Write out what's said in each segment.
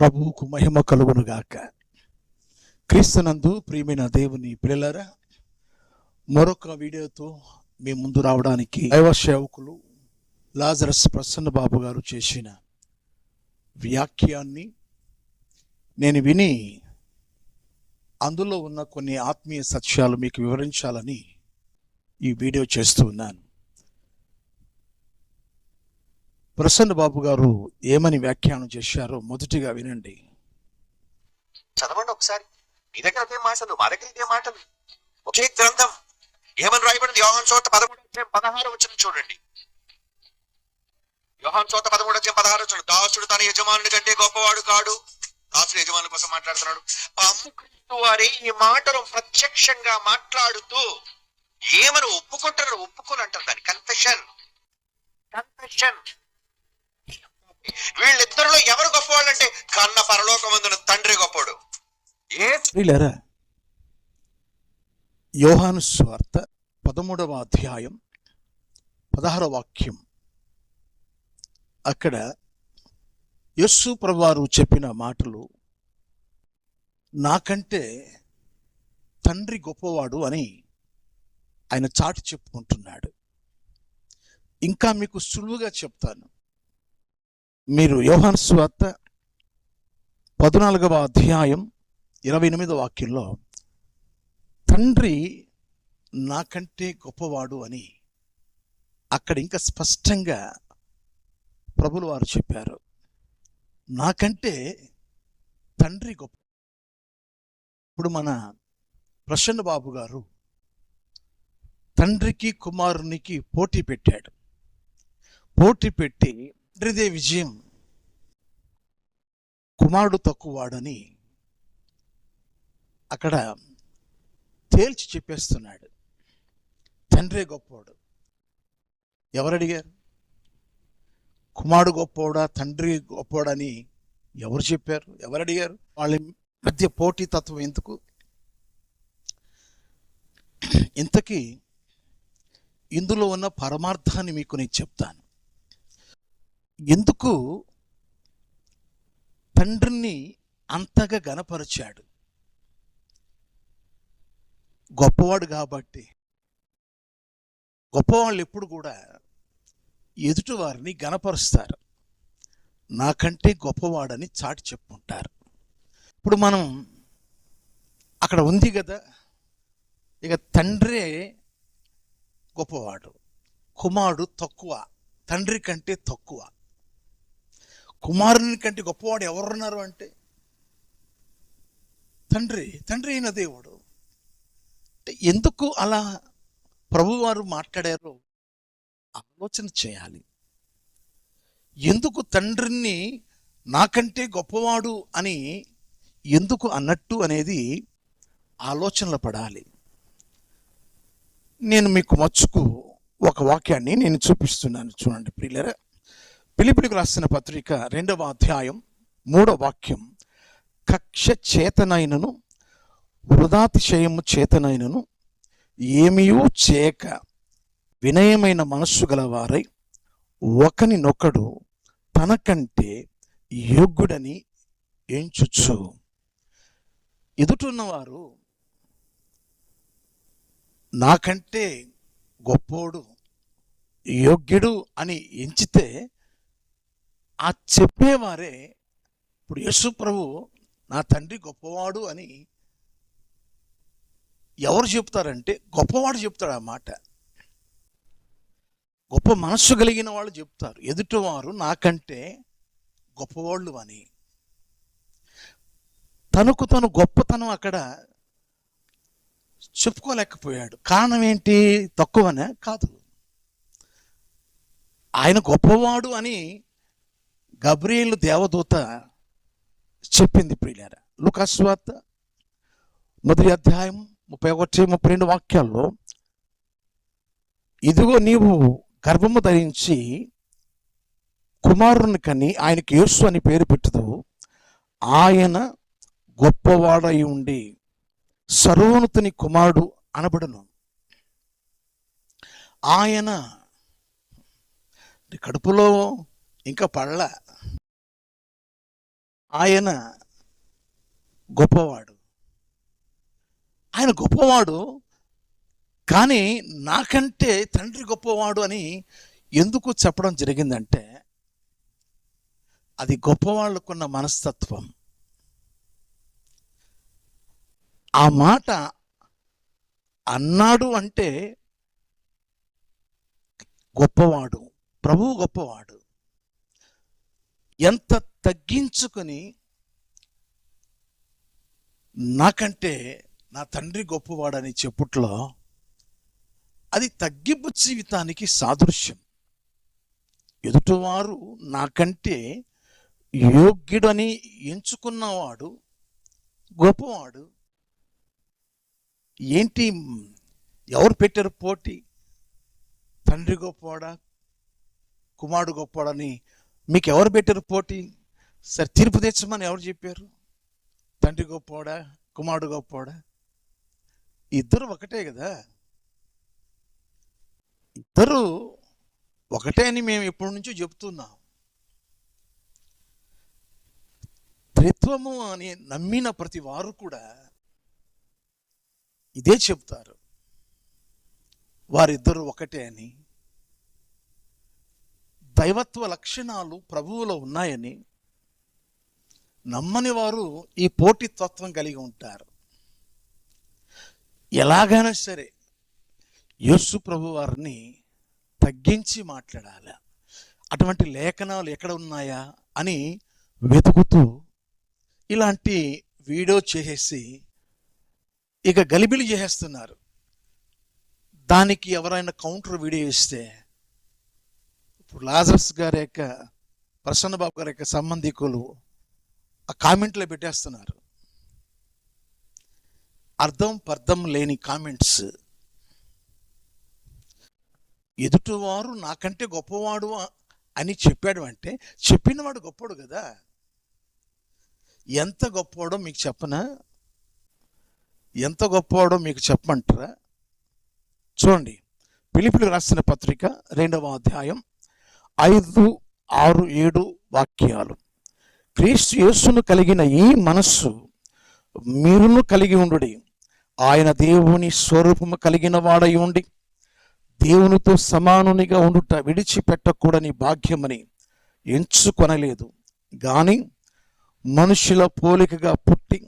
ప్రభువుకు మహిమ కలుగునుగాక క్రీస్తునందు ప్రియమైన దేవుని పిల్లలరా మరొక వీడియోతో మీ ముందు రావడానికి దైవ సేవకులు లాజరస్ ప్రసన్న బాబు గారు చేసిన వ్యాఖ్యాన్ని నేను విని అందులో ఉన్న కొన్ని ఆత్మీయ సత్యాలు మీకు వివరించాలని ఈ వీడియో చేస్తూ ఉన్నాను. ప్రసన్న బాబు గారు ఏమని వ్యాఖ్యానం చేశారో మొదటిగా వినండి. చదవండి ఒకసారి. మీ దగ్గర అదే మాటలు మా దగ్గర ఇదే మాటలు. ఒకే గ్రంథం. ఏమని రాయబడింది? యోహన్ చోట పదమూడు అధ్యాయం పదహారు వచ్చిన చూడండి. యోహాన్ చోట పదమూడు అధ్యాయం పదహారు వచ్చిన దాసుడు తన యజమానుడి కంటే గొప్పవాడు కాడు. దాసుడు యజమానుల కోసం మాట్లాడుతున్నాడు. అమ్ముక్రీస్తు వారి ఈ మాటలు ప్రత్యక్షంగా మాట్లాడుతూ ఏమని ఒప్పుకుంటారు ఒప్పుకోని అంటారు దాన్ని. కన్ఫెషన్ కన్ఫెషన్ వీళ్ళిద్దరిలో ఎవరు గొప్పవాళ్ళు అంటే కన్న పరలోకమందున తండ్రి గొప్పడు. ఏరా యోహాను స్వార్త పదమూడవ అధ్యాయం పదహార వాక్యం. అక్కడ యస్సు ప్రభువారు చెప్పిన మాటలు నాకంటే తండ్రి గొప్పవాడు అని ఆయన చాటి చెప్పుకుంటున్నాడు. ఇంకా మీకు సులువుగా చెప్తాను. మీరు యోహాన్ స్వార్త పద్నాలుగవ అధ్యాయం ఇరవై ఎనిమిదవ వాక్యంలో తండ్రి నాకంటే గొప్పవాడు అని అక్కడ ఇంకా స్పష్టంగా ప్రభులు వారు చెప్పారు. నాకంటే తండ్రి గొప్ప ఇప్పుడు మన ప్రసన్న బాబు గారు తండ్రికి కుమారునికి పోటీ పెట్టాడు. పోటీ పెట్టి తండ్రిదే విజయం. కుమారుడు తక్కువవాడని అక్కడ తేల్చి చెప్పేస్తున్నాడు. తండ్రే గొప్పవాడు. ఎవరు అడిగారు కుమారుడు గొప్పవాడా తండ్రి గొప్పవాడని ఎవరు చెప్పారు? ఎవరు అడిగారు వాళ్ళ మధ్య పోటీ తత్వం ఎందుకు? ఇంతకీ ఇందులో ఉన్న పరమార్థాన్ని మీకు నేను చెప్తాను. ఎందుకు తండ్రిని అంతగా గనపరిచాడు గొప్పవాడు కాబట్టి. గొప్పవాళ్ళు ఎప్పుడు కూడా ఎదుటి వారిని గనపరుస్తారు నాకంటే గొప్పవాడని చాటి చెప్పుకుంటారు ఇప్పుడు మనం అక్కడ ఉంది కదా ఇక తండ్రే గొప్పవాడు కుమారుడు తక్కువ తండ్రి కంటే తక్కువ. కుమారుని కంటే గొప్పవాడు ఎవరున్నారు అంటే? తండ్రి తండ్రి అయిన దేవుడు. అంటే ఎందుకు అలా ప్రభువారు మాట్లాడారో ఆలోచన చేయాలి. ఎందుకు తండ్రిని నాకంటే గొప్పవాడు అని ఎందుకు అన్నట్టు అనేది ఆలోచనలు పడాలి. నేను మీకు మచ్చుకు ఒక వాక్యాన్ని నేను చూపిస్తున్నాను. చూడండి ప్రియులరా. పిలిపిలికి రాసిన పత్రిక రెండవ అధ్యాయం మూడవ వాక్యం. కక్ష చేతనైనను వృధాతిశయము చేతనైనను ఏమీయూ చేయక వినయమైన మనస్సు గలవారై ఒకనినొకడు తనకంటే యోగ్యుడని ఎంచుచు. ఎదుటున్నవారు నాకంటే గొప్పోడు యోగ్యుడు అని ఎంచితే ఆ చెప్పేవారే ఇప్పుడు యేసు ప్రభు నా తండ్రి గొప్పవాడు అని ఎవరు చెప్తారంటే గొప్పవాడు చెప్తాడు ఆ మాట. గొప్ప మనస్సు కలిగిన వాళ్ళు చెప్తారు. ఎదుటివారు నాకంటే గొప్పవాళ్ళు అని. తనకు తను గొప్పతనం అక్కడ చెప్పుకోలేకపోయాడు. కారణం ఏంటి? తక్కువనే? కాదు. ఆయన గొప్పవాడు అని గబ్రియలు దేవదూత చెప్పింది ప్రియులార. లుకాస్వార్త మొదటి అధ్యాయం ముప్పై ఒకటి ముప్పై రెండు వాక్యాల్లో ఇదిగో నీవు గర్భము ధరించి కుమారుని కని ఆయనకి యేసు అని పేరు పెట్టుదు. ఆయన గొప్పవాడై ఉండి సర్వోన్నతుని కుమారుడు అనబడును. ఆయన కడుపులో ఇంకా పడల. ఆయన గొప్పవాడు. ఆయన గొప్పవాడు కానీ నాకంటే తండ్రి గొప్పవాడు అని ఎందుకు చెప్పడం జరిగిందంటే అది గొప్పవాళ్ళకున్న మనస్తత్వం. ఆ మాట అన్నాడు అంటే గొప్పవాడు ప్రభువు గొప్పవాడు. ఎంత తగ్గించుకొని నాకంటే నా తండ్రి గొప్పవాడని చెప్పుట్లో అది తగ్గింపు జీవితానికి సాదృశ్యం. ఎదుటివారు నాకంటే యోగ్యుడని ఎంచుకున్నవాడు గొప్పవాడు ఏంటి ఎవరు పెట్టారు పోటీ? తండ్రి గొప్పవాడా? కుమారుడు గొప్పవాడని మీకు ఎవరు పెట్టారు పోటీ? సరే తీర్పు తెచ్చమని ఎవరు చెప్పారు? తండ్రి గొప్పవాడా కుమారుడు గొప్పవాడా ఇద్దరు ఒకటే కదా? ఇద్దరు ఒకటే అని మేము ఎప్పటి నుంచో చెప్తున్నాం. త్రిత్వము అని నమ్మిన ప్రతి వారు కూడా ఇదే చెప్తారు. వారిద్దరు ఒకటే అని దైవత్వ లక్షణాలు ప్రభువులో ఉన్నాయని నమ్మని వారు ఈ పోటీతత్వం కలిగి ఉంటారు. ఎలాగైనా సరే యేసు ప్రభు వారిని తగ్గించి మాట్లాడాలి? అటువంటి లేఖనాలు ఎక్కడ ఉన్నాయా? అని వెతుకుతూ ఇలాంటి వీడియో చేసేసి ఇక గలిబిలి చేసేస్తున్నారు. దానికి ఎవరైనా కౌంటర్ వీడియో ఇస్తే ఇప్పుడు లాజరస్ గారి యొక్క ప్రసన్న బాబు గారి యొక్క సంబంధికులు ఆ కామెంట్లో పెట్టేస్తున్నారు. అర్థం పర్థం లేని కామెంట్స్. ఎదుటివారు నాకంటే గొప్పవాడు అని చెప్పాడు అంటే చెప్పినవాడు గొప్పవాడు కదా. ఎంత గొప్పవాడో మీకు చెప్పనా? ఎంత గొప్పవాడో మీకు చెప్పమంటారా? చూడండి. పిలిపిలు రాసిన పత్రిక రెండవ అధ్యాయం ఐదు ఆరు ఏడు వాక్యాలు. క్రీస్తు యేసును కలిగిన ఈ మనస్సు మీరును కలిగి ఉండుడి. ఆయన దేవుని స్వరూపము కలిగిన వాడై ఉండి దేవునితో సమానునిగా ఉండుట విడిచిపెట్టకూడని భాగ్యమని ఎంచుకొనలేదు. కానీ మనుషుల పోలికగా పుట్టి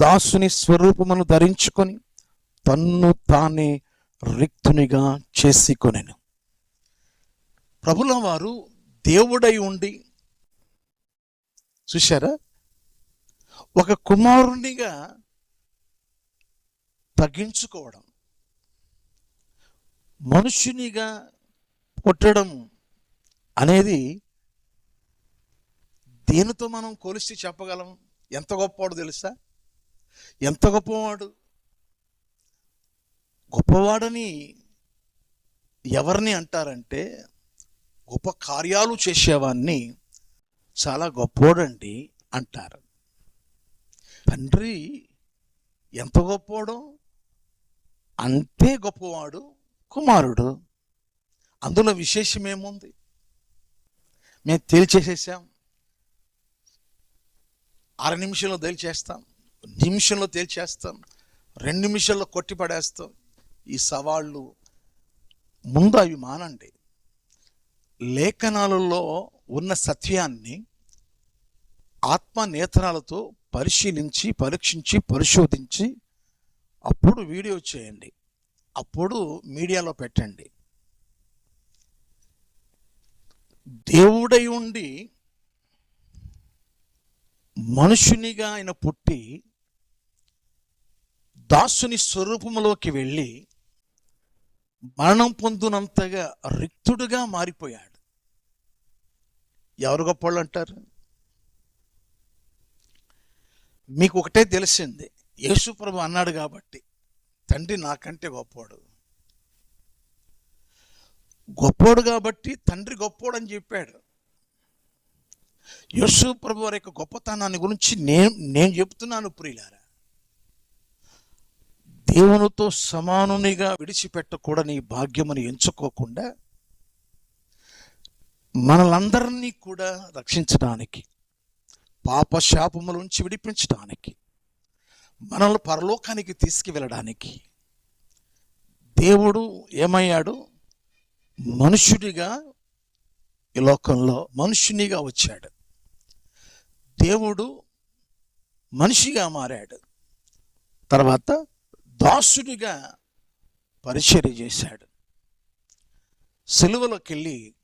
దాసుని స్వరూపమును ధరించుకొని తన్ను తానే రిక్తునిగా చేసుకొనెను. ప్రభుల వారు దేవుడై ఉండి చూశారా? ఒక కుమారునిగా తగ్గించుకోవడం మనుషునిగా పుట్టడం అనేది దేనితో మనం కొలిసి చెప్పగలం? ఎంత గొప్పవాడు తెలుసా? ఎంత గొప్పవాడు? గొప్పవాడని ఎవరిని అంటారంటే గొప్ప కార్యాలు చేసేవాన్ని చాలా గొప్పోడండి అంటారు. తండ్రి ఎంత గొప్పోడో? అంతే గొప్పవాడు కుమారుడు. అందులో విశేషం ఏముంది మేము తేల్చేసేసాం. అర నిమిషంలో తేల్చేస్తాం. నిమిషంలో తేల్చేస్తాం. రెండు నిమిషాల్లో కొట్టి పడేస్తాం ఈ సవాళ్ళు ముందు అవి మానండి. లేఖనాలలో ఉన్న సత్యాన్ని ఆత్మ నేత్రాలతో పరిశీలించి పరీక్షించి పరిశోధించి అప్పుడు వీడియో చేయండి. అప్పుడు మీడియాలో పెట్టండి. దేవుడై ఉండి మనుషునిగా ఆయన పుట్టి దాసుని స్వరూపంలోకి వెళ్ళి మరణం పొందునంతగా రిక్తుడుగా మారిపోయాడు. ఎవరు గొప్పవాళ్ళు అంటారు? మీకు ఒకటే తెలిసింది. యేసుప్రభు అన్నాడు కాబట్టి తండ్రి నాకంటే గొప్పవాడు. గొప్పోడు కాబట్టి తండ్రి గొప్పోడు అని చెప్పాడు. యేసు ప్రభు వారి యొక్క గొప్పతనాన్ని గురించి నేను నేను చెప్తున్నాను ప్రియులారా. దేవునితో సమానునిగా విడిచిపెట్టకూడని భాగ్యముని ఎంచుకోకుండా మనలందరినీ కూడా రక్షించడానికి పాప శాపముల నుంచి విడిపించడానికి మనల్ని పరలోకానికి తీసుకువెళ్ళడానికి దేవుడు ఏమయ్యాడు? మనుషుడిగా ఈ లోకంలో మనుషునిగా వచ్చాడు. దేవుడు మనిషిగా మారాడు. తర్వాత దాసుడిగా పరిచర్య చేశాడు. సెలవులోకి వెళ్ళి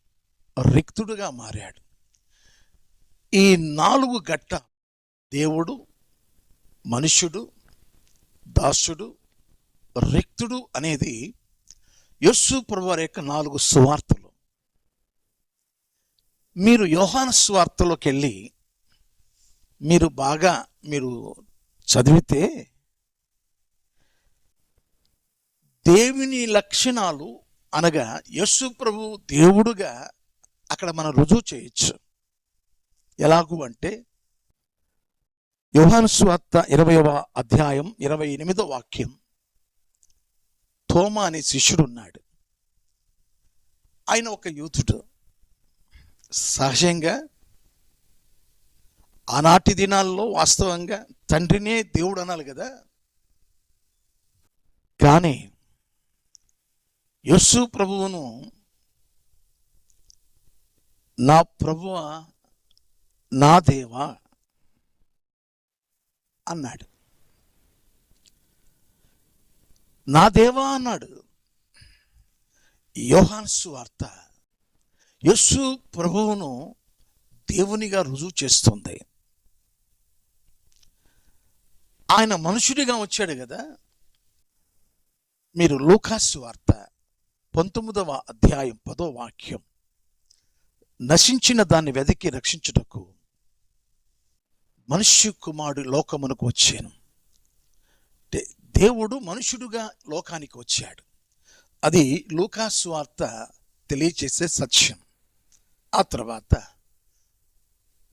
రిక్తుడుగా మారాడు. ఈ నాలుగు గట్ట దేవుడు మనుష్యుడు దాసుడు రిక్తుడు అనేది యస్సు ప్రభువారి యొక్క నాలుగు సువార్తలు. మీరు యోహాను సువార్తలోకి వెళ్ళి మీరు బాగా మీరు చదివితే దేవుని లక్షణాలు అనగా యశు ప్రభు దేవుడుగా అక్కడ మనం రుజువు చేయొచ్చు. ఎలాగూ అంటే యోహానుస్వార్త ఇరవయవ అధ్యాయం ఇరవై ఎనిమిదో వాక్యం. తోమా అనే శిష్యుడు ఉన్నాడు ఆయన ఒక యూతుడు సహజంగా ఆనాటి దినాల్లో వాస్తవంగా తండ్రినే దేవుడు అనాలి కదా. కానీ యస్సు ప్రభువును నా ప్రభువ నా దేవా అన్నాడు. నా దేవా అన్నాడు. యోహాన్సు వార్త యస్సు ప్రభువును దేవునిగా రుజువు చేస్తుంది. ఆయన మనుషుడిగా వచ్చాడు కదా. మీరు లూకాసు వార్త పంతొమ్మిదవ అధ్యాయం పదో వాక్యం. నశించిన దాన్ని వెదకి రక్షించుటకు మనుష్య కుమారుడు లోకమునకు వచ్చాను. దేవుడు మనుషుడుగా లోకానికి వచ్చాడు. అది లూకాస్వార్త తెలియచేసే సత్యం. ఆ తర్వాత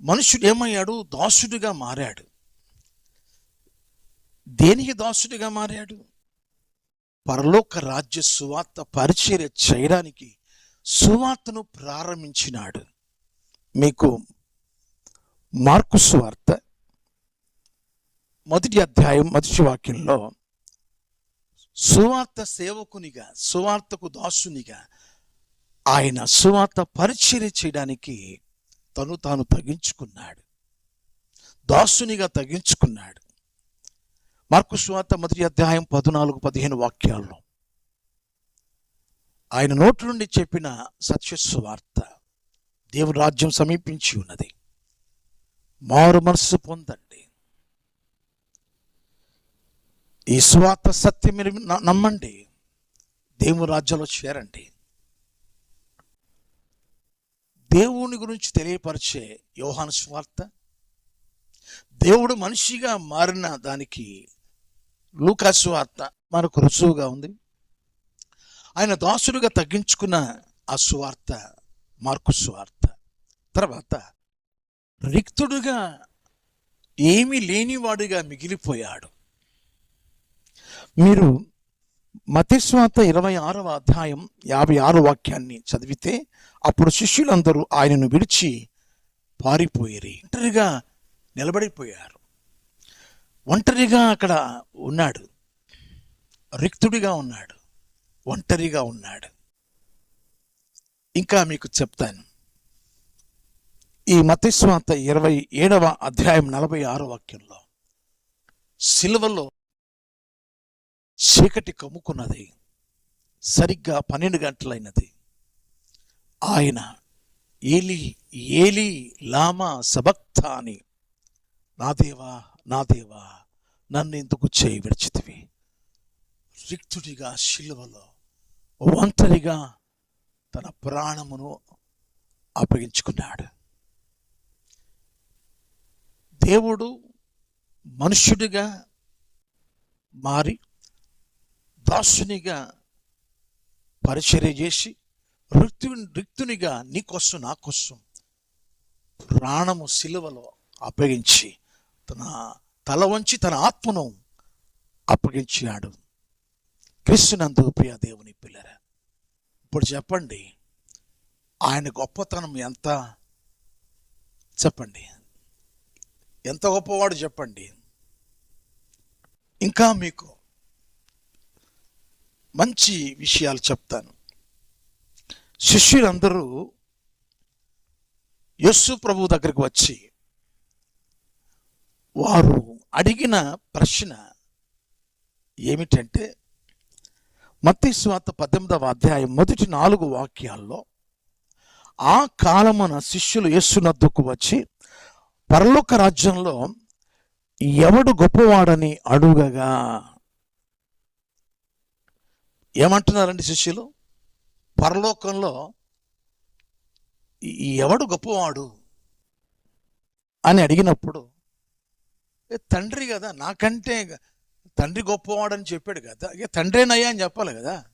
మనుషుడు ఏమయ్యాడు? దాసుడిగా మారాడు. దేనికి దాసుడిగా మారాడు? పరలోక రాజ్య సువార్త పరిచర్య చేయడానికి సువార్తను ప్రారంభించినాడు. మీకు మార్కు సువార్త మొదటి అధ్యాయం మొదటి వాక్యంలో సువార్త సేవకునిగా సువార్తకు దాసునిగా ఆయన సువార్త పరిచర్య చేయడానికి తను తాను తగ్గించుకున్నాడు దాసునిగా తగ్గించుకున్నాడు మార్కు సువార్త మొదటి అధ్యాయం పద్నాలుగు పదిహేను వాక్యాల్లో ఆయన నోటి నుండి చెప్పిన సత్యస్వార్త దేవుని రాజ్యం సమీపించి ఉన్నది. మారు మనస్సు పొందండి. ఈ సువార్త సత్యం మీరు న- నమ్మండి. దేవుని రాజ్యంలో చేరండి. దేవుని గురించి తెలియపరిచే యోహాను స్వార్థ దేవుడు మనిషిగా మారిన దానికి లూకాసు వార్త మనకు రుజువుగా ఉంది. ఆయన దాసుడుగా తగ్గించుకున్న ఆ సువార్త మార్కు సువార్త. తర్వాత రిక్తుడుగా ఏమీ లేనివాడుగా మిగిలిపోయాడు. మీరు మతిస్వాత ఇరవై ఆరవ అధ్యాయం యాభై ఆరు వాక్యాన్ని చదివితే అప్పుడు శిష్యులందరూ ఆయనను విడిచి పారిపోయిరి. ఒంటరిగా నిలబడిపోయారు. ఒంటరిగా అక్కడ ఉన్నాడు. రిక్తుడిగా ఉన్నాడు. ఒంటరిగా ఉన్నాడు. ఇంకా మీకు చెప్తాను. ఈ మతిస్వాత ఇరవై ఏడవ అధ్యాయం నలభై ఆరో వాక్యంలో సిలువలో చీకటి కమ్ముకున్నది. సరిగ్గా పన్నెండు గంటలైనది. ఆయన ఏలి ఏలి లామా సబక్త అని నా దేవా నా దేవా నన్ను ఎందుకు చేయి విడిచితివి? రిక్తుడిగా శిలువలో ఒంటరిగా తన ప్రాణమును అప్పగించుకున్నాడు. దేవుడు మనుష్యుడిగా మారి దాసునిగా పరిచర్య చేసి రిక్తు రిక్తునిగా నీ నాకోసం నా కోసం ప్రాణము సిలువలో అప్పగించి తన తల వంచి తన ఆత్మను అప్పగించాడు క్రీస్తునందు ప్రియ దేవుని పిల్లర ఇప్పుడు చెప్పండి ఆయన గొప్పతనం ఎంత? చెప్పండి. ఎంత గొప్పవాడు చెప్పండి. ఇంకా మీకు మంచి విషయాలు చెప్తాను. శిష్యులందరూ యస్సు ప్రభు దగ్గరికి వచ్చి వారు అడిగిన ప్రశ్న ఏమిటంటే మత్తి స్వాత పద్దెనిమిదవ అధ్యాయం మొదటి నాలుగు వాక్యాల్లో ఆ కాలమున శిష్యులు యేసునద్దుకు వచ్చి పరలోక రాజ్యంలో ఎవడు గొప్పవాడని అడుగగా. ఏమంటున్నారండి శిష్యులు? పరలోకంలో ఎవడు గొప్పవాడు అని అడిగినప్పుడు తండ్రి కదా నాకంటే తండ్రి గొప్పవాడని చెప్పాడు కదా. ఇక తండ్రేనయ్యా అని చెప్పాలి కదా.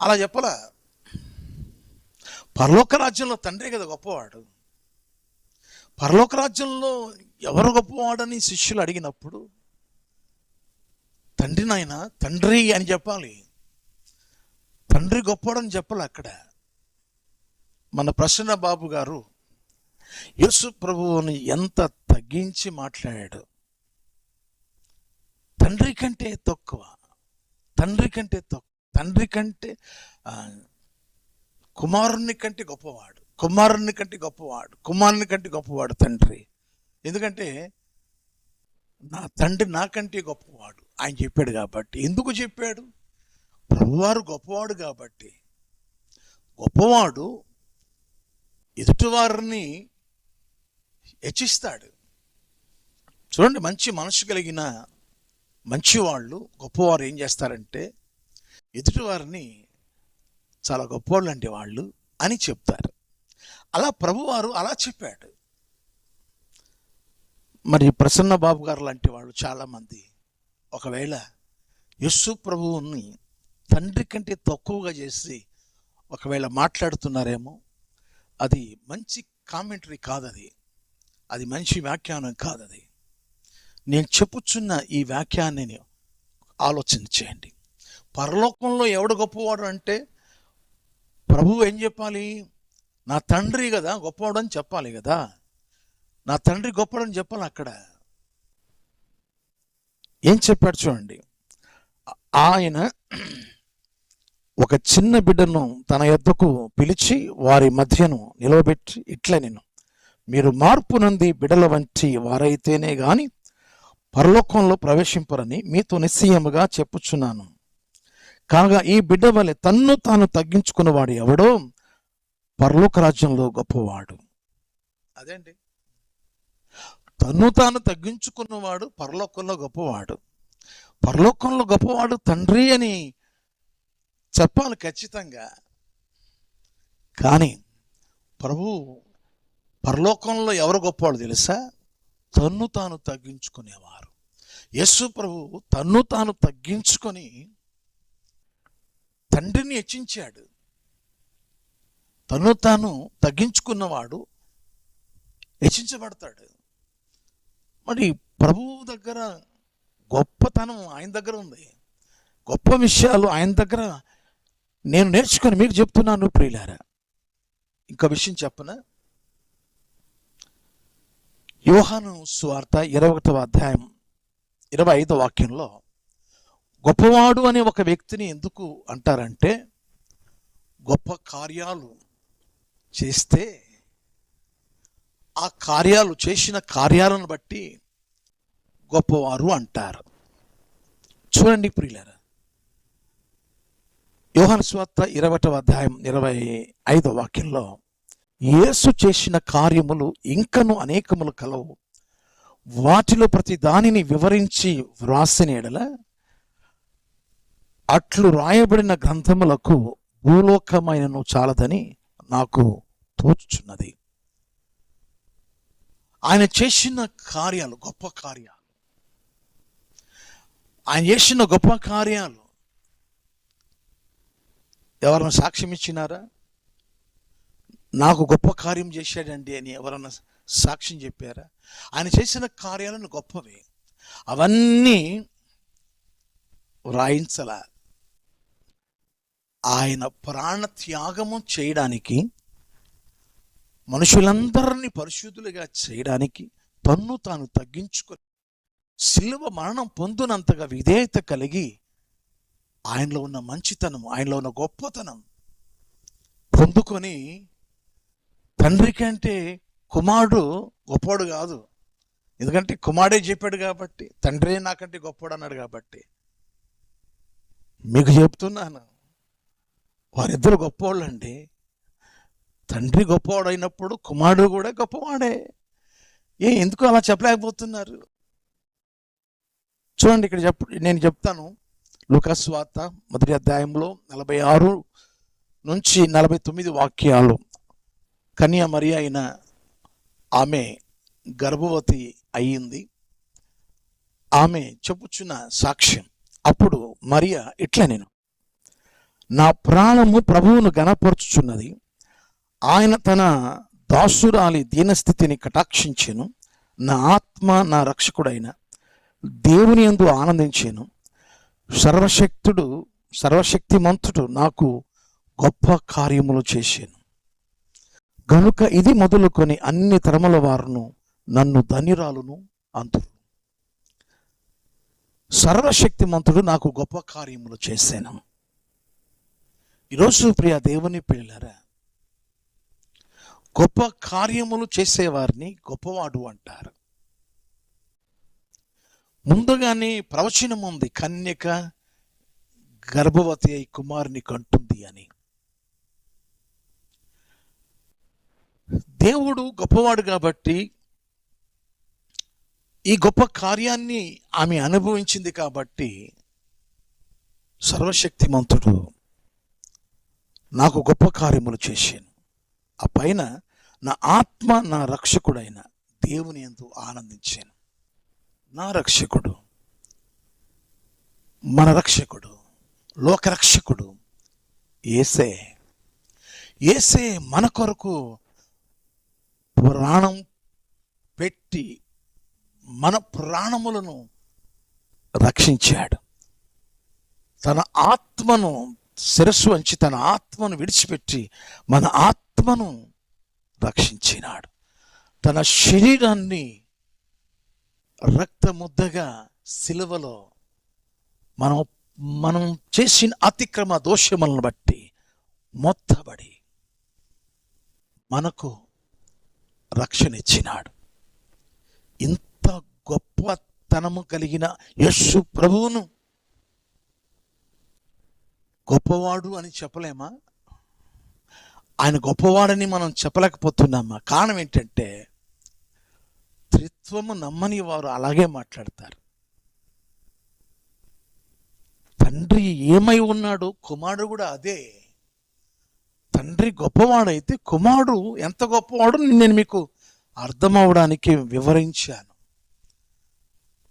అలా చెప్పలా? పరలోక రాజ్యంలో తండ్రి కదా గొప్పవాడు. పరలోక రాజ్యంలో ఎవరు గొప్పవాడని శిష్యులు అడిగినప్పుడు తండ్రి నాయన తండ్రి అని చెప్పాలి. తండ్రి గొప్పవాడని చెప్పాలి అక్కడ. మన ప్రసన్న బాబు గారు యేసు ప్రభువుని ఎంత తగ్గించి మాట్లాడాడు. తండ్రి కంటే తక్కువ తండ్రి కంటే తక్కువ తండ్రి కంటే కుమారుని కంటే గొప్పవాడు కుమారుని కంటే గొప్పవాడు కుమారుని కంటే గొప్పవాడు తండ్రి. ఎందుకంటే నా తండ్రి నాకంటే గొప్పవాడు ఆయన చెప్పాడు కాబట్టి. ఎందుకు చెప్పాడు? ప్రభువారు గొప్పవాడు కాబట్టి. గొప్పవాడు ఎదుటివారిని హెచ్చిస్తాడు. చూడండి మంచి మనసు కలిగిన మంచివాళ్ళు గొప్పవారు ఏం చేస్తారంటే ఎదుటివారిని చాలా గొప్పవాళ్ళు అంటే వాళ్ళు అని చెప్తారు. అలా ప్రభువారు అలా చెప్పాడు. మరి ప్రసన్న బాబు గారు లాంటి వాళ్ళు చాలామంది ఒకవేళ యస్సు ప్రభువుని తండ్రి కంటే తక్కువగా చేసి ఒకవేళ మాట్లాడుతున్నారేమో అది మంచి కామెంటరీ కాదది. అది మంచి వ్యాఖ్యానం కాదది. నేను చెప్పుచున్న ఈ వ్యాఖ్యాన్ని ఆలోచన చేయండి. పరలోకంలో ఎవడు గొప్పవాడు అంటే ప్రభువు ఏం చెప్పాలి? నా తండ్రి కదా గొప్పవాడు అని చెప్పాలి కదా. నా తండ్రి గొప్పవాడని చెప్పాలి అక్కడ. ఏం చెప్పాడు చూడండి. ఆయన ఒక చిన్న బిడ్డను తన యొద్దకు పిలిచి వారి మధ్యను నిలవబెట్టి ఇట్లా నేను మీరు మార్పు నుండి బిడల వంటి వారైతేనే కానీ పరలోకంలో ప్రవేశింపరని మీతో నిశ్చయముగా చెప్పుచున్నాను. కాగా ఈ బిడ్డ వలె తన్ను తాను తగ్గించుకున్నవాడు ఎవడో పరలోక రాజ్యంలో గొప్పవాడు. అదేంటి? తన్ను తాను తగ్గించుకున్నవాడు పరలోకంలో గొప్పవాడు. పరలోకంలో గొప్పవాడు తండ్రి అని చెప్పాలి ఖచ్చితంగా. కానీ ప్రభు పరలోకంలో ఎవరు గొప్పవాడు తెలుసా? తన్ను తాను తగ్గించుకునేవారు. యేసు ప్రభు తన్ను తాను తగ్గించుకొని తండ్రిని హెచ్చించాడు. తన్ను తాను తగ్గించుకున్నవాడు హెచ్చించబడతాడు. మరి ప్రభువు దగ్గర గొప్పతనం ఆయన దగ్గర ఉంది. గొప్ప విషయాలు ఆయన దగ్గర నేను నేర్చుకొని మీకు చెప్తున్నాను ప్రియులారా. ఇంకో విషయం చెప్పనా? యోహాను స్వార్త ఇరవై ఒకటవ అధ్యాయం ఇరవై ఐదో వాక్యంలో గొప్పవాడు అనే ఒక వ్యక్తిని ఎందుకు అంటారంటే గొప్ప కార్యాలు చేస్తే ఆ కార్యాలు చేసిన కార్యాలను బట్టి గొప్పవారు అంటారు. చూడండి ప్రియులారా యోహన్ స్వార్త ఇరవటవ అధ్యాయం ఇరవై ఐదో వాక్యంలో యేసు చేసిన కార్యములు ఇంకను అనేకములు కలవు. వాటిలో ప్రతి దానిని వివరించి వ్రాసిన ఎడల అట్లు రాయబడిన గ్రంథములకు భూలోకమైనను చాలదని నాకు తోచుచున్నది. ఆయన చేసిన కార్యాలు గొప్ప కార్యాలు. ఆయన చేసిన గొప్ప కార్యాలు ఎవరైనా సాక్ష్యం ఇచ్చినారా నాకు గొప్ప కార్యం చేశాడండి అని ఎవరన్నా సాక్ష్యం చెప్పారా? ఆయన చేసిన కార్యాలను గొప్పవి. అవన్నీ వ్రాయించాల. ఆయన ప్రాణ త్యాగము చేయడానికి మనుషులందరినీ పరిశుద్ధులుగా చేయడానికి తన్ను తాను తగ్గించుకొని శిలువ మరణం పొందునంతగా విధేయత కలిగి ఆయనలో ఉన్న మంచితనం ఆయనలో ఉన్న గొప్పతనం పొందుకొని తండ్రి కంటే కుమారుడు గొప్పవాడు కాదు. ఎందుకంటే కుమారుడే చెప్పాడు కాబట్టి తండ్రే నాకంటే గొప్పవాడు అన్నాడు కాబట్టి. మీకు చెప్తున్నాను వారిద్దరు గొప్పవాళ్ళు అండి తండ్రి గొప్పవాడు అయినప్పుడు కుమారుడు కూడా గొప్పవాడే. ఏ ఎందుకు అలా చెప్పలేకపోతున్నారు? చూడండి ఇక్కడ చెప్ నేను చెప్తాను. లూకాస్ వార్త మొదటి అధ్యాయంలో నలభై ఆరు నుంచి నలభై తొమ్మిది వాక్యాలు. కన్యా మరి అయిన ఆమె గర్భవతి అయ్యింది. ఆమె చెప్పుచున్న సాక్ష్యం అప్పుడు మరియా ఇట్లా నేను నా ప్రాణము ప్రభువును గణపరచుచున్నది ఆయన తన దాసురాలి దీనస్థితిని కటాక్షించాను. నా ఆత్మ నా రక్షకుడైన దేవుని ఎందు ఆనందించాను. సర్వశక్తుడు సర్వశక్తిమంతుడు నాకు గొప్ప కార్యములు చేశాను గనుక ఇది మొదలుకొని అన్ని తరముల వారును నన్ను ధనిరాలును అంతురు. సర్వశక్తిమంతుడు నాకు గొప్ప కార్యములు చేశాను ఈరోజు ప్రియ దేవుని పిల్లరా గొప్ప కార్యములు చేసేవారిని గొప్పవాడు అంటారు. ముందుగానే ప్రవచనం ఉంది కన్యక గర్భవతి అయి కుమారుని కంటుంది అని. దేవుడు గొప్పవాడు కాబట్టి ఈ గొప్ప కార్యాన్ని ఆమె అనుభవించింది కాబట్టి సర్వశక్తిమంతుడు నాకు గొప్ప కార్యములు చేశాను. ఆ పైన నా ఆత్మ నా రక్షకుడైన దేవుని ఎందు ఆనందించాను. నా రక్షకుడు మన రక్షకుడు లోకరక్షకుడు ఏసే ఏసే మన కొరకు ప్రాణం పెట్టి మన ప్రాణములను రక్షించాడు. తన ఆత్మను శిరస్సు వంచి తన ఆత్మను విడిచిపెట్టి మన ఆత్మను రక్షించినాడు. తన శరీరాన్ని రక్తముద్దగా సిలువలో మనం మనం చేసిన అతిక్రమ దోషములను బట్టి మొత్తబడి మనకు రక్షణ ఇచ్చినాడు. ఇంత గొప్పతనము కలిగిన యస్సు ప్రభువును గొప్పవాడు అని చెప్పలేమా? ఆయన గొప్పవాడని మనం చెప్పలేకపోతున్నామా? కారణం ఏంటంటే త్రిత్వము నమ్మని వారు అలాగే మాట్లాడతారు. తండ్రి ఏమై ఉన్నాడు కుమారుడు కూడా అదే. తండ్రి గొప్పవాడైతే కుమారుడు ఎంత గొప్పవాడు నేను మీకు అర్థమవడానికి వివరించాను.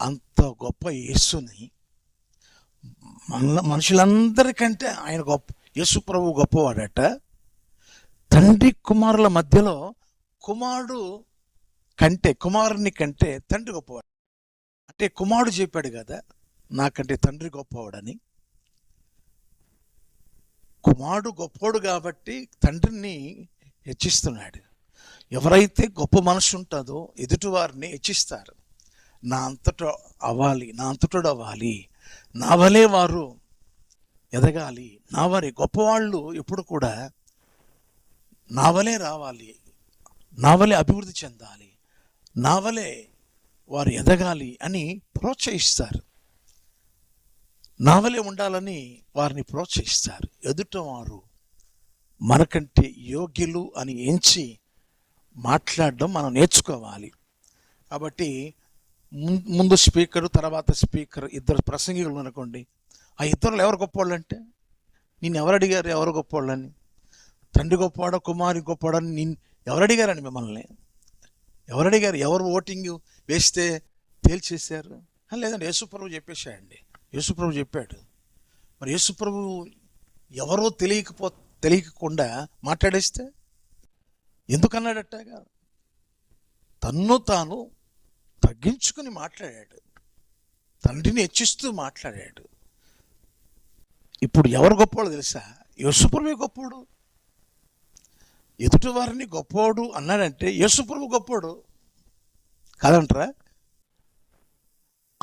అంత గొప్ప యేసుని మన మనుషులందరికంటే ఆయన గొప్ప యేసు ప్రభు గొప్పవాడట. తండ్రి కుమారుల మధ్యలో కుమారుడు కంటే కుమారుని కంటే తండ్రి గొప్పవాడు. అంటే కుమారుడు చెప్పాడు కదా నాకంటే తండ్రి గొప్పవాడని. కుమారుడు గొప్పోడు కాబట్టి తండ్రిని హెచ్చిస్తున్నాడు. ఎవరైతే గొప్ప మనసు ఉంటుందో ఎదుటివారిని హెచ్చిస్తారు. నా అంతటా అవ్వాలి నా అంతటోడు అవ్వాలి. నా వలే వారు ఎదగాలి. నా వారి గొప్పవాళ్ళు ఎప్పుడు కూడా నా వలే రావాలి నా వలే అభివృద్ధి చెందాలి నా వలే వారు ఎదగాలి అని ప్రోత్సహిస్తారు. నావలే ఉండాలని వారిని ప్రోత్సహిస్తారు. ఎదుటవారు మనకంటే యోగ్యులు అని ఎంచి మాట్లాడడం మనం నేర్చుకోవాలి. కాబట్టి ముందు స్పీకర్ తర్వాత స్పీకర్ ఇద్దరు ప్రసంగికులు అనుకోండి. ఆ ఇద్దరులు ఎవరు గొప్పవాళ్ళు అంటే నేను ఎవరు అడిగారు ఎవరు గొప్పవాళ్ళని తండ్రి గొప్పవాడా కుమారి గొప్పవాడని నేను ఎవరు అడిగారని మిమ్మల్ని? ఎవరు అడిగారు? ఎవరు ఓటింగ్ వేస్తే తేల్చేశారు? లేదండి యేసుప్రభు చెప్పేశాడండి. యేసుప్రభు చెప్పాడు. మరి యేసుప్రభు ఎవరో తెలియకపో తెలియకుండా మాట్లాడేస్తే? ఎందుకన్నాడట్టగా తన్ను తాను తగ్గించుకుని మాట్లాడాడు. తండ్రిని హెచ్చిస్తూ మాట్లాడాడు. ఇప్పుడు ఎవరు గొప్పవాడు తెలుసా? యేసుప్రభు గొప్పవాడు ఎదుటి వారిని గొప్పోడు అన్నాడంటే యేసుప్రభు గొప్పోడు. కాదంటారా?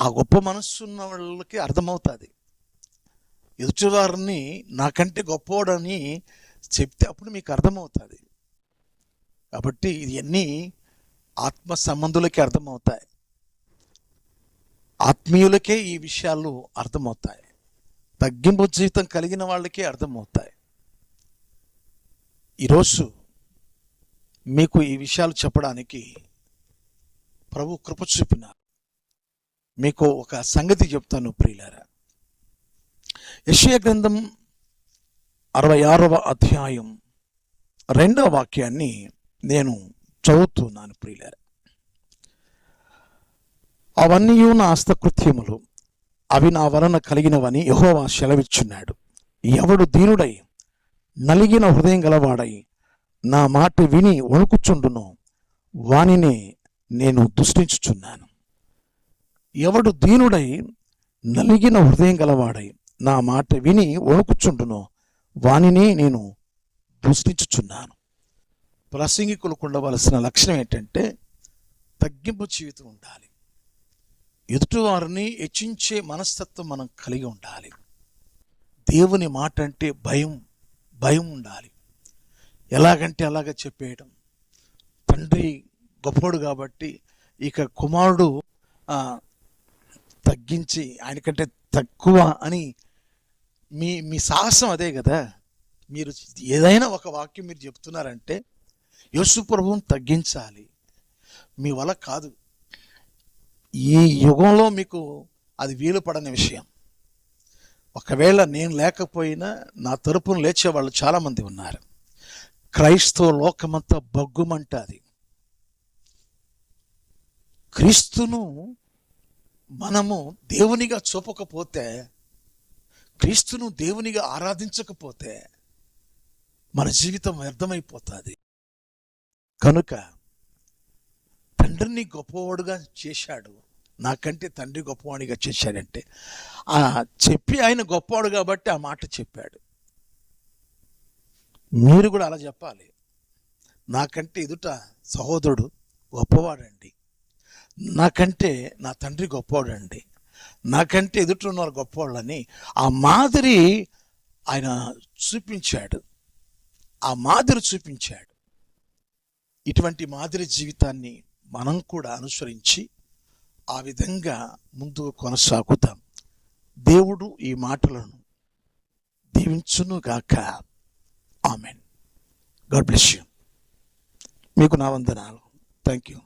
ఆ గొప్ప మనస్సు ఉన్న వాళ్ళకి అర్థమవుతుంది. ఎదుటివారిని నాకంటే గొప్పవాడని చెప్తే అప్పుడు మీకు అర్థమవుతుంది. కాబట్టి ఇవన్నీ ఆత్మ సంబంధులకి అర్థమవుతాయి. ఆత్మీయులకే ఈ విషయాలు అర్థమవుతాయి. తగ్గింపు జీవితం కలిగిన వాళ్ళకే అర్థమవుతాయి. ఈరోజు మీకు ఈ విషయాలు చెప్పడానికి ప్రభు కృప చూపినారు. మీకు ఒక సంగతి చెప్తాను ప్రియులారా. యశయ గ్రంథం అరవై ఆరవ అధ్యాయం రెండవ వాక్యాన్ని నేను చదువుతున్నాను ప్రియులారా. అవన్నీ నా హస్తకృత్యములు అవి నా వలన కలిగినవని యహోవా సెలవిచ్చున్నాడు. ఎవడు దీనుడై నలిగిన హృదయం గలవాడై నా మాట విని వణుకుచుండునో వానినే నేను దృష్టించుచున్నాను. ఎవడు దీనుడై నలిగిన హృదయం గలవాడై నా మాట విని వణుకుచుండునో వానినే నేను దూషించుచున్నాను ప్రసంగికులకు ఉండవలసిన లక్షణం ఏంటంటే తగ్గింపు జీవితం ఉండాలి. ఎదుటివారిని హెచ్చించే మనస్తత్వం మనం కలిగి ఉండాలి. దేవుని మాట అంటే భయం భయం ఉండాలి. ఎలాగంటే అలాగ చెప్పేయడం తండ్రి గొప్పోడు కాబట్టి ఇక కుమారుడు తగ్గించి తగ్గించి ఆయనకంటే తక్కువ అని మీ మీ సాహసం అదే కదా. మీరు ఏదైనా ఒక వాక్యం మీరు చెప్తున్నారంటే యేసు ప్రభువుని తగ్గించాలి. మీ వల్ల కాదు. ఈ యుగంలో మీకు అది వీలు పడని విషయం. ఒకవేళ నేను లేకపోయినా నా తరపున లేచే వాళ్ళు చాలామంది ఉన్నారు. క్రైస్తవ లోకమంతా బగ్గుమంటాది. క్రీస్తును మనము దేవునిగా చూపకపోతే క్రీస్తును దేవునిగా ఆరాధించకపోతే మన జీవితం వ్యర్థమైపోతుంది. కనుక తండ్రిని గొప్పవాడుగా చేశాడు నాకంటే తండ్రి గొప్పవాడిగా చేశాడంటే ఆ చెప్పి ఆయన గొప్పవాడు కాబట్టి ఆ మాట చెప్పాడు. మీరు కూడా అలా చెప్పాలి. నాకంటే ఎదుట సహోదరుడు గొప్పవాడండి. నాకంటే నా తండ్రి గొప్పవాడండి నాకంటే ఎదుటిన్నారు గొప్పవాళ్ళని ఆ మాదిరి ఆయన చూపించాడు. ఆ మాదిరి చూపించాడు. ఇటువంటి మాదిరి జీవితాన్ని మనం కూడా అనుసరించి ఆ విధంగా ముందుకు కొనసాగుతాం. దేవుడు ఈ మాటలను దీవించును గాక. ఆమెన్. God bless you. మీకు నా వందనాలు. Thank you